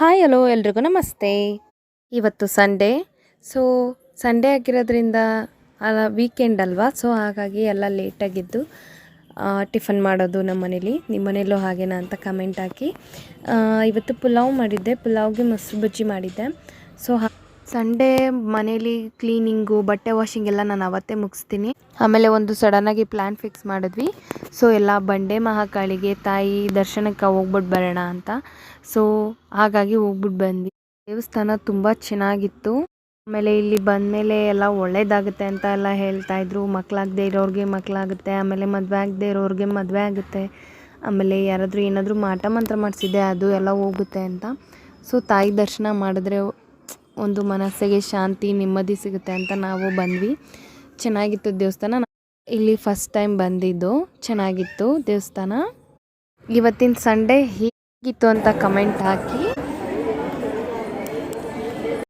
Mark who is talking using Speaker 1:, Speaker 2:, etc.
Speaker 1: Hi hello ಎಲ್ರಿಗೂ ನಮಸ್ತೆ. ಇವತ್ತು ಸಂಡೇ ಸೊ ಸಂಡೇ ಆಗಿರೋದ್ರಿಂದ, ಅಲ್ಲ ವೀಕೆಂಡ್ ಅಲ್ವಾ? ಸೊ ಹಾಗಾಗಿ ಎಲ್ಲ ಲೇಟಾಗಿದ್ದು ಟಿಫನ್ ಮಾಡೋದು ನಮ್ಮ ಮನೇಲಿ. ನಿಮ್ಮ ಮನೇಲೂ ಹಾಗೇನಾ ಅಂತ ಕಮೆಂಟ್ ಹಾಕಿ. ಇವತ್ತು ಪುಲಾವ್ ಮಾಡಿದ್ದೆ. ಪುಲಾವ್ಗೆ ಮೊಸರು ಬಜ್ಜಿ ಮಾಡಿದ್ದೆ. ಸೊ ಸಂಡೇ ಮನೇಲಿ ಕ್ಲೀನಿಂಗು, ಬಟ್ಟೆ ವಾಷಿಂಗ್ ಎಲ್ಲ ನಾನು ಅವತ್ತೇ ಮುಗಿಸ್ತೀನಿ. ಆಮೇಲೆ ಒಂದು ಸಡನ್ನಾಗಿ ಪ್ಲ್ಯಾನ್ ಫಿಕ್ಸ್ ಮಾಡಿದ್ವಿ. ಸೊ ಎಲ್ಲ ಬಂಡೆ ಮಹಾಕಾಳಿಗೆ ತಾಯಿ ದರ್ಶನಕ್ಕೆ ಹೋಗ್ಬಿಟ್ಟು ಬರೋಣ ಅಂತ. ಸೊ ಹಾಗಾಗಿ ಹೋಗ್ಬಿಟ್ಟು ಬಂದ್ವಿ. ದೇವಸ್ಥಾನ ತುಂಬ ಚೆನ್ನಾಗಿತ್ತು. ಆಮೇಲೆ ಇಲ್ಲಿ ಬಂದಮೇಲೆ ಎಲ್ಲ ಒಳ್ಳೇದಾಗುತ್ತೆ ಅಂತ ಎಲ್ಲ ಹೇಳ್ತಾ ಇದ್ರು. ಮಕ್ಕಳಾಗದೇ ಇರೋರಿಗೆ ಮಕ್ಕಳಾಗುತ್ತೆ ಆಮೇಲೆ ಮದುವೆ ಆಗದೆ ಇರೋರಿಗೆ ಮದುವೆ ಆಗುತ್ತೆ. ಆಮೇಲೆ ಯಾರಾದರೂ ಏನಾದರೂ ಮಾಟ ಮಂತ್ರ ಮಾಡಿಸಿದೆ ಅದು ಎಲ್ಲ ಹೋಗುತ್ತೆ ಅಂತ. ಸೊ ತಾಯಿ ದರ್ಶನ ಮಾಡಿದ್ರೆ ಒಂದು ಮನಸ್ಸಿಗೆ ಶಾಂತಿ, ನೆಮ್ಮದಿ ಸಿಗುತ್ತೆ ಅಂತ ನಾವು ಬಂದ್ವಿ. ಚೆನ್ನಾಗಿತ್ತು ದೇವಸ್ಥಾನ. ಇಲ್ಲಿ ಫಸ್ಟ್ ಟೈಮ್ ಬಂದಿದ್ದು ಚೆನ್ನಾಗಿತ್ತು ದೇವಸ್ಥಾನ. ಇವತ್ತಿನ ಸಂಡೇ ಹೀಗಿತ್ತು ಅಂತ ಕಮೆಂಟ್ ಹಾಕಿ.